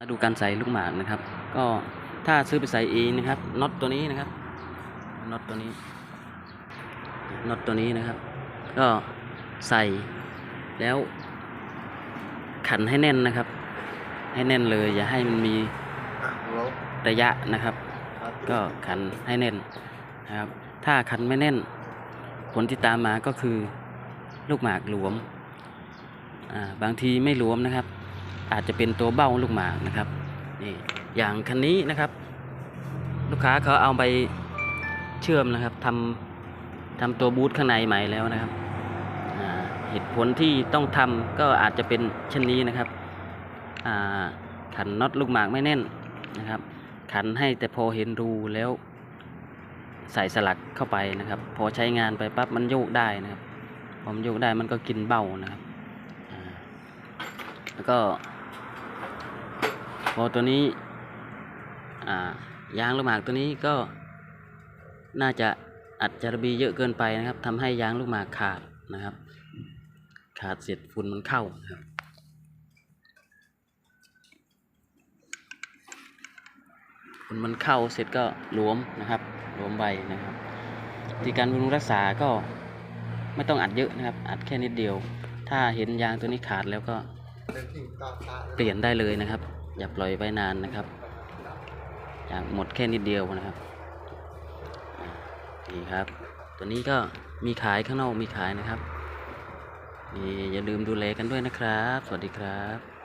มาดูการใส่ลูกหมากนะครับ ก็ถ้าซื้อไปใส่เองนะครับน็อตตัวนี้นะครับน็อตตัวนี้น็อตตัวนี้นะครับ ก็ใส่แล้วขันให้แน่นนะครับ ให้แน่นเลย อย่าให้มันมีระยะนะครับ ก็ขันให้แน่นนะครับ ถ้าขันไม่แน่น ผลที่ตามมาก็คือลูกหมากหลวมบางทีไม่หลวมนะครับ อาจจะเป็นตัวเบ้าลูกหมากนะครับนี่อย่างคันนี้นะครับ ลูกค้าเขาเอาไปเชื่อมนะครับทำทำตัวบูทข้างในใหม่แล้วนะครับเหตุผลที่ต้องทำก็อาจจะเป็นเช่นนี้นะครับขันน็อตลูกหมากไม่แน่นนะครับ ขันให้แต่พอเห็นรูแล้วใส่สลักเข้าไปนะครับ พอใช้งานไปปั๊บมันโยกได้นะครับพอมันโยกได้มันก็กินเบ้านะครับแล้วก็ พอตัวนี้ยางลูกหมากตัวนี้ก็น่าจะอัดจารบีเยอะเกินไปนะครับทำให้ยางลูกหมากขาดนะครับ ขาดเสร็จฝุ่นมันเข้านะครับฝุ่นมันเข้าเสร็จก็หลวมนะครับหลวมใบนะครับทีการบำรุงรักษาก็ไม่ต้องอัดเยอะนะครับ อัดแค่นิดเดียว ถ้าเห็นยางตัวนี้ขาดแล้วก็เปลี่ยนได้เลยนะครับ อย่าปล่อยไว้นานนะครับอย่ากหมดแค่นิดเดียวนะครับนี่ครับ ตัวนี้ก็มีขายข้างนอกมีขายนะครับนี่อย่าลืมดูแลกันด้วยนะครับ สวัสดีครับ